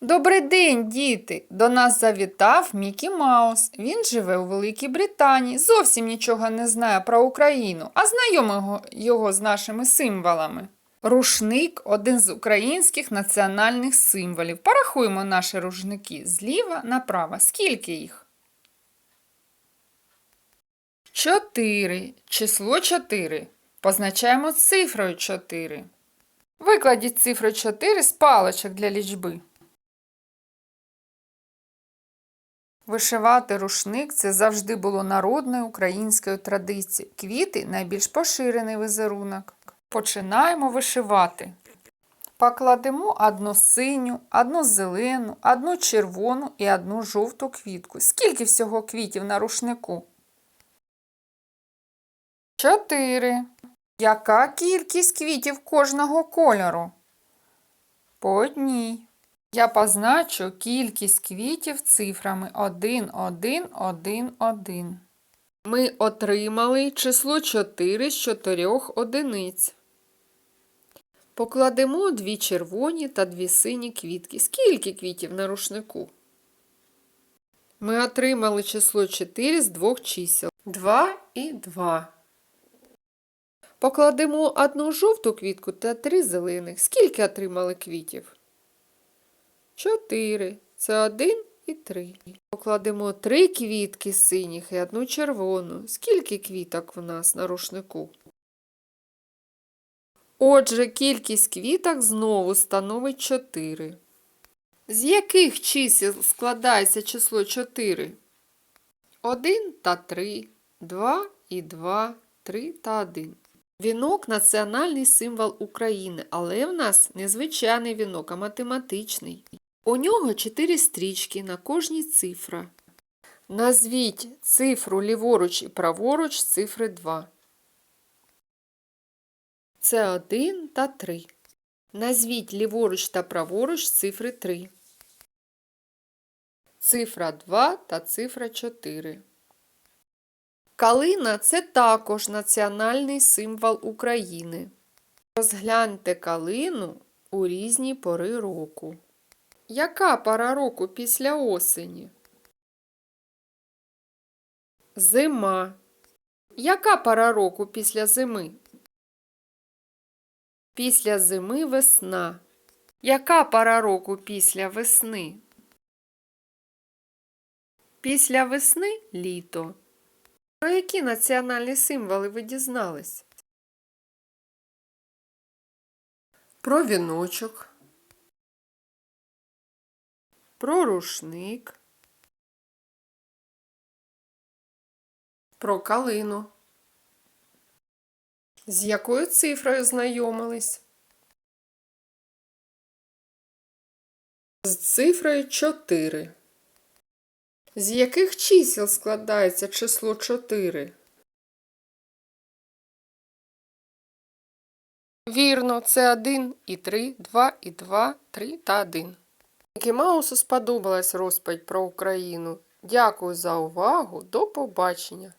Добрий день, діти! До нас завітав Мікі Маус. Він живе у Великій Британії, зовсім нічого не знає про Україну, а знайомимо його з нашими символами. Рушник один з українських національних символів. Порахуємо наші рушники зліва направо. Скільки їх? Чотири. Число 4. Позначаємо цифрою 4. Викладіть цифру 4 з паличок для лічби. Вишивати рушник це завжди було народною українською традицією. Квіти найбільш поширений візерунок. Починаємо вишивати. Покладемо одну синю, одну зелену, одну червону і одну жовту квітку. Скільки всього квітів на рушнику? Чотири. Яка кількість квітів кожного кольору? По одній. Я позначу кількість квітів цифрами 1, 1, 1, 1. Ми отримали число 4 з 4 одиниць. Покладемо дві червоні та дві сині квітки. Скільки квітів на рушнику? Ми отримали число 4 з двох чисел. 2 і 2. Покладемо одну жовту квітку та три зелених. Скільки отримали квітів? Чотири. Це один і три. Покладемо три квітки синіх і одну червону. Скільки квіток в нас на рушнику? Отже, кількість квіток знову становить 4. З яких чисел складається число 4? 1 та 3, 2 і 2, 3 та 1. Вінок національний символ України, але в нас не звичайний вінок, а математичний. У нього 4 стрічки на кожній цифра. Назвіть цифру ліворуч і праворуч цифри 2. Це 1 та 3. Назвіть ліворуч та праворуч цифри 3. Цифра 2 та цифра 4. Калина це також національний символ України. Розгляньте калину у різні пори року. Яка пора року після осені? Зима. Яка пора року після зими? Після зими весна. Яка пора року після весни? Після весни літо. Про які національні символи ви дізнались? Про віночок. Про рушник. Про калину. З якою цифрою знайомились? З цифрою 4. З яких чисел складається число 4? Вірно, це 1 і 3, 2 і 2, 3 та 1. Мікі Маусу сподобалась розповідь про Україну. Дякую за увагу. До побачення!